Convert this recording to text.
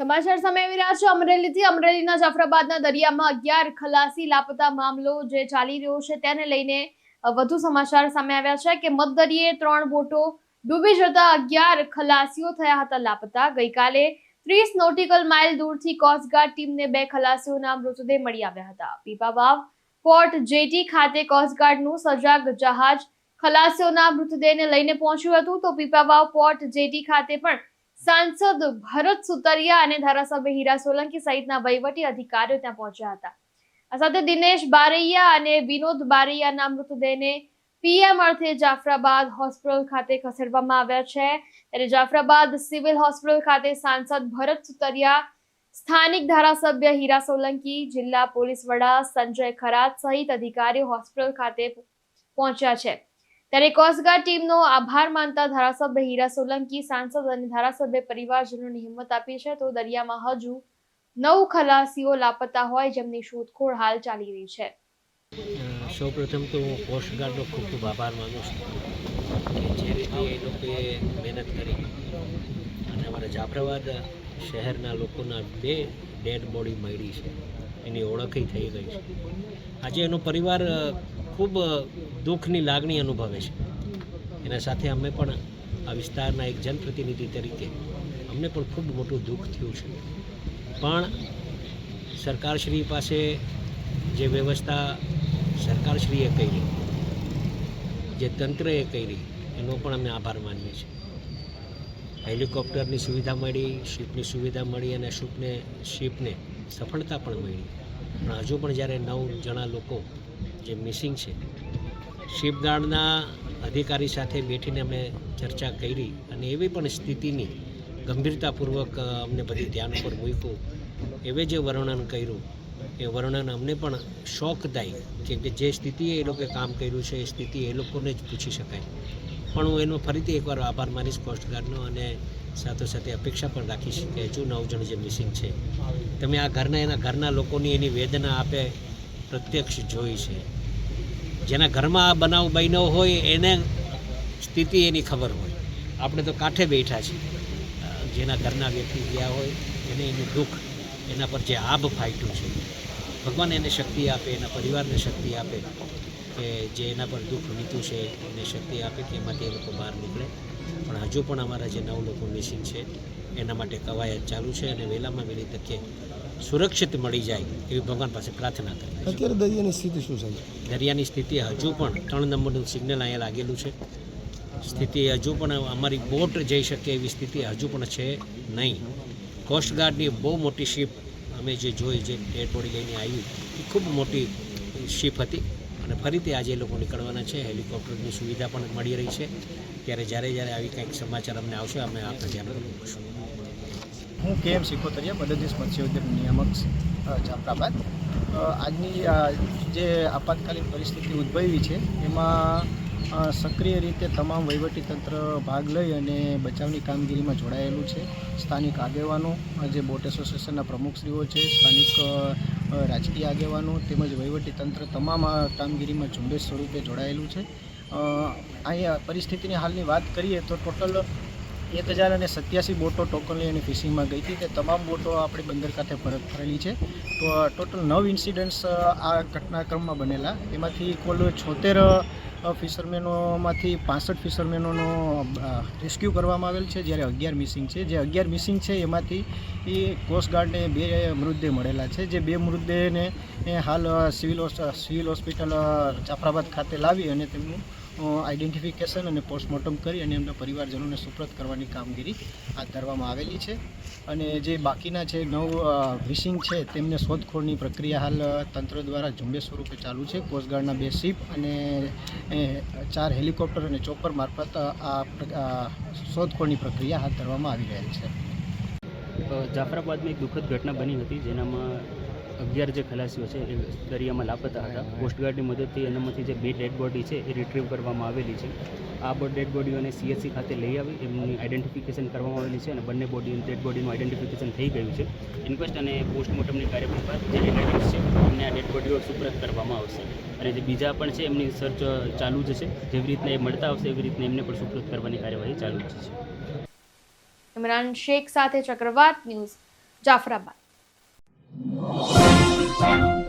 સમાચાર સામે આવી રહ્યા છે. અમરેલીથી અમરેલીના જાફરાબાદના દરિયામાં અગિયાર ખલાસી લાપતા મામલો જે ચાલી રહ્યો છે તેને લઈને વધુ સમાચાર સામે આવ્યા છે કે મધદરિયે ત્રણ બોટો ડૂબી જતા અગિયાર ખલાસીઓ થયા હતા લાપતા. ગઈકાલે ત્રીસ નોટિકલ માઇલ દૂરથી કોસ્ટગાર્ડ ટીમને બે ખલાસીઓના મૃતદેહ મળી આવ્યા હતા. પીપાવાવ પોર્ટ જેટી ખાતે કોસ્ટગાર્ડનું સજાગ જહાજ ખલાસીઓના મૃતદેહને લઈને પહોંચ્યું હતું. તો પીપાવાવ પોર્ટ જેટી ખાતે પણ સાંસદ ભરત સુતરિયા અને ધારાસભ્ય હીરા સોલંકી સહિતના વહીવટી અધિકારીઓ ત્યાં પહોંચ્યા હતા. આ સાથે દિનેશ બારૈયા અને વિનોદ બારૈયાના મૃતદેહને પીએમ અર્થે જાફરાબાદ હોસ્પિટલ ખાતે ખસેડવામાં આવ્યા છે. ત્યારે જાફરાબાદ સિવિલ હોસ્પિટલ ખાતે સાંસદ ભરત સુતરિયા, સ્થાનિક ધારાસભ્ય હીરા સોલંકી, જિલ્લા પોલીસ વડા સંજય ખરાત સહિત અધિકારીઓ હોસ્પિટલ ખાતે પહોંચ્યા છે. ત્યારે કોસ્ટગાર્ડ ટીમનો આભાર માનતા ધારાસભ્ય હીરા સોલંકી, સાંસદ અને ધારાસભ્ય પરિવારજનોને હિંમત આપી છે. તો દરિયામાં હજુ નવ ખલાસીઓ લાપતા હોય જેમની શોધખોળ હાલ ચાલી રહી છે. સૌ પ્રથમ તો હું કોસ્ટગાર્ડનો ખૂબ ખૂબ આભાર માનું છું કે જે રીતે એ લોકોએ મહેનત કરી. અને અમારા જાફરાબાદ શહેરના લોકોના બે ડેડ બોડી મળી છે. એની ઓળખી થઈ ગઈ છે. આજે એનો પરિવાર ખૂબ દુઃખની લાગણી અનુભવે છે. એના સાથે અમે પણ આ વિસ્તારના એક જનપ્રતિનિધિ તરીકે અમને પણ ખૂબ મોટું દુઃખ થયું છે. પણ સરકારશ્રી પાસે જે વ્યવસ્થા સરકારશ્રીએ કરી, જે તંત્રએ કરી, એનો પણ અમે આભાર માનીએ છીએ. હેલિકોપ્ટરની સુવિધા મળી, શિપની સુવિધા મળી અને શિપને શિપને સફળતા પણ મળી. પણ હજુ પણ જ્યારે નવ જણા લોકો જે મિસિંગ છે શિપગાર્ડના અધિકારી સાથે બેઠીને અમે ચર્ચા કરી અને એવી પણ સ્થિતિની ગંભીરતાપૂર્વક અમને બધી ધ્યાન ઉપર મૂક્યું. એવે જે વર્ણન કર્યું, એ વર્ણન અમને પણ શોકદાયી કેમ કે જે સ્થિતિએ એ લોકોએ કામ કર્યું છે, એ સ્થિતિ એ લોકોને જ પૂછી શકાય. પણ હું એનો ફરીથી એકવાર આભાર માનીશ કોસ્ટગાર્ડનો અને સાથોસાથે અપેક્ષા પણ રાખીશ કે હજુ નવ જણ જે મિસિંગ છે. તમે આ ઘરના, એના ઘરના લોકોની એની વેદના આપે પ્રત્યક્ષ જોઈ છે. જેના ઘરમાં આ બનાવ બન્યો હોય, એને સ્થિતિ એની ખબર હોય. આપણે તો કાંઠે બેઠા છીએ. જેના ઘરના વ્યક્તિ ગયા હોય, એને એનું દુઃખ, એના પર જે આભ ફાટ્યું છે. ભગવાન એને શક્તિ આપે, એના પરિવારને શક્તિ આપે. કે જે એના પર દુઃખ વીતું છે એને શક્તિ આપે કે એમાંથી એ લોકો બહાર નીકળે. પણ હજુ પણ અમારા જે નવ લોકો મિસિંગ છે એના માટે કવાયત ચાલુ છે અને વહેલામાં વહેલી તકે સુરક્ષિત મળી જાય એવી ભગવાન પાસે પ્રાર્થના કરે અત્યારે દરિયાની સ્થિતિ શું છે? દરિયાની સ્થિતિ હજુ પણ ત્રણ નંબરનું સિગ્નલ અહીંયા લાગેલું છે. સ્થિતિ હજુ પણ અમારી બોટ જઈ શકે એવી સ્થિતિ હજુ પણ છે નહીં. કોસ્ટગાર્ડની બહુ મોટી શિપ અમે જે જોઈ જે ડેડ બોડી લઈને આવી એ ખૂબ મોટી શિપ હતી. અને ફરીથી આજે લોકો નીકળવાના છે. હેલિકોપ્ટરની સુવિધા પણ મળી રહી છે. ત્યારે જ્યારે જ્યારે આવી કંઈક સમાચાર અમને આવશે, અમે આપને ધ્યાન પર હું કે એમ સિકોતરિયા મદદનીશ મત્સ્ય ઉદ્યોગ નિયામક જાફરાબાદ આજની જે આપાતકાલીન પરિસ્થિતિ ઉદ્ભવી છે, એમાં સક્રિય રીતે તમામ વહીવટીતંત્ર ભાગ લઈ અને બચાવની કામગીરીમાં જોડાયેલું છે. સ્થાનિક આગેવાનો જે બોટ એસોસિએશનના પ્રમુખશ્રીઓ છે, સ્થાનિક રાજકીય આગેવાનો તેમજ વહીવટીતંત્ર તમામ કામગીરીમાં ઝુંબેશ સ્વરૂપે જોડાયેલું છે. અહીંયા પરિસ્થિતિની હાલની વાત કરીએ તો ટોટલ એક હજાર અને સત્યાસી બોટો ટોકનલી અને ફિશિંગમાં ગઈ હતી. તે તમામ બોટો આપણે બંદર ખાતે પરત ફરેલી છે. તો ટોટલ નવ ઇન્સિડન્ટ્સ આ ઘટનાક્રમમાં બનેલા. એમાંથી કુલ છોતેર ફિશરમેનોમાંથી પાસઠ ફિશરમેનોનો રેસ્ક્યુ કરવામાં આવેલ છે જ્યારે અગિયાર મિસિંગ છે. જે અગિયાર મિસિંગ છે એમાંથી એ કોસ્ટગાર્ડને બે મૃતદેહ મળેલા છે. જે બે મૃતદેહને હાલ સિવિલ સિવિલ હોસ્પિટલ જાફરાબાદ ખાતે લાવી અને તેમનું આઈડેન્ટિફિકેશન અને પોસ્ટમોર્ટમ કરી અને એમના પરિવારજનોને સુપ્રત કરવાની કામગીરી હાથ ધરવામાં આવેલી છે. અને જે બાકીના જે નવ વિશિંગ છે, તેમને શોધખોળની પ્રક્રિયા હાલ તંત્ર દ્વારા ઝુંબેશ સ્વરૂપે ચાલુ છે. કોસ્ટગાર્ડના બે શિપ અને ચાર હેલિકોપ્ટર અને ચોપર મારફત આ શોધખોળની પ્રક્રિયા હાથ ધરવામાં આવી રહેલ છે. જાફરાબાદમાં એક દુઃખદ ઘટના બની હતી, જેનામાં અગિયાર જે ખલાસીઓ છે એ દરિયામાં લાપતા હતા. કોસ્ટગાર્ડની મદદથી એનામાંથી જે બે ડેડ બોડી છે એ રિટ્રીવ કરવામાં આવેલી છે. આ બ ડેડ બોડીઓને સીએસસી ખાતે લઈ આવી, એમની આઇડેન્ટિફિકેશન કરવામાં આવેલી છે અને બંને બોડી ડેડ બોડીનું આઈડેન્ટિફિકેશન થઈ ગયું છે. ઇન્ક્વેસ્ટ અને પોસ્ટમોર્ટમની કાર્યવાહી બાદ જે રિલેટિવ્સ છે, એમને આ ડેડ બોડીઓ સુપ્રત કરવામાં આવશે. અને જે બીજા પણ છે, એમની સર્ચ ચાલુ જ છે. જેવી રીતના એ મળતા આવશે, એવી રીતના એમને પણ સુપ્રત કરવાની કાર્યવાહી ચાલુ જ છે. ઇમરાન શેખ સાથે ચક્રવાત ન્યૂઝ જાફરાબાદ. Música